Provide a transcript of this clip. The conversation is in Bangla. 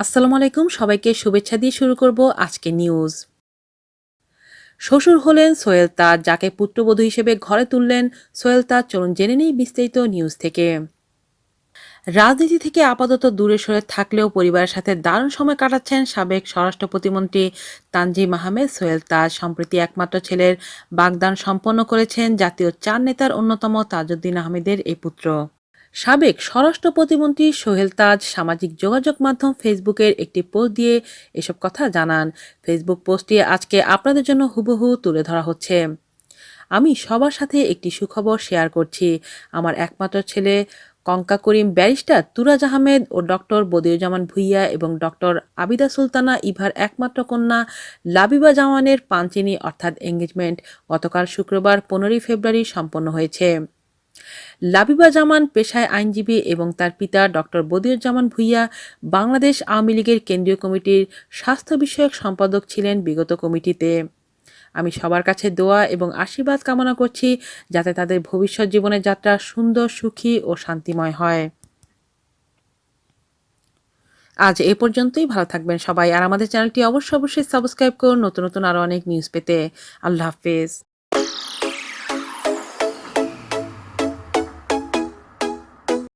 আসসালামু আলাইকুম, সবাইকে শুভেচ্ছা দিয়ে শুরু করব আজকে নিউজ শ্বশুর হলেন সোহেল তাজ যাকে পুত্রবধূ হিসেবে ঘরে তুললেন সোহেল তাজ চলুন জেনে নেই বিস্তারিত নিউজ থেকে। রাজনীতি থেকে আপাতত দূরে সরে থাকলেও পরিবারের সাথে দারুণ সময় কাটাচ্ছেন সাবেক স্বরাষ্ট্র প্রতিমন্ত্রী তানজিম আহমেদ সোহেল তাজ সম্প্রতি একমাত্র ছেলের বাগদান সম্পন্ন করেছেন জাতীয় চার নেতার অন্যতম তাজউদ্দিন আহমেদের এই পুত্র। সাবেক স্বরাষ্ট্র প্রতিমন্ত্রী সোহেল তাজ সামাজিক যোগাযোগ মাধ্যম ফেসবুকের একটি পোস্ট দিয়ে এসব কথা জানান। ফেসবুক পোস্টটি আজকে আপনাদের জন্য হুবহু তুলে ধরা হচ্ছে। আমি সবার সাথে একটি সুখবর শেয়ার করছি। আমার একমাত্র ছেলে কঙ্কা করিম ব্যারিস্টার তুরাজ আহমেদ ও ডক্টর বদিউজ্জামান ভুইয়া এবং ডক্টর আবিদা সুলতানা ইভার একমাত্র কন্যা লাবিবা জামানের পাঞ্চিনি অর্থাৎ এঙ্গেজমেন্ট গতকাল শুক্রবার পনেরোই ফেব্রুয়ারি সম্পন্ন হয়েছে। লাবিবা জামান পেশায় আইনজীবী এবং তার পিতা ডক্টর বদিউজ্জামান ভুইয়া বাংলাদেশ আওয়ামী লীগের কেন্দ্রীয় কমিটির স্বাস্থ্য বিষয়ক সম্পাদক ছিলেন বিগত কমিটিতে। আমি সবার কাছে দোয়া এবং আশীর্বাদ কামনা করছি যাতে তাদের ভবিষ্যৎ জীবনের যাত্রা সুন্দর, সুখী ও শান্তিময় হয়। আজ এ পর্যন্তই, ভালো থাকবেন সবাই। আর আমাদের চ্যানেলটি অবশ্যই অবশ্যই সাবস্ক্রাইব করুন। নতুন নতুন আরও অনেক নিউজ পেতে। আল্লাহ হাফেজ।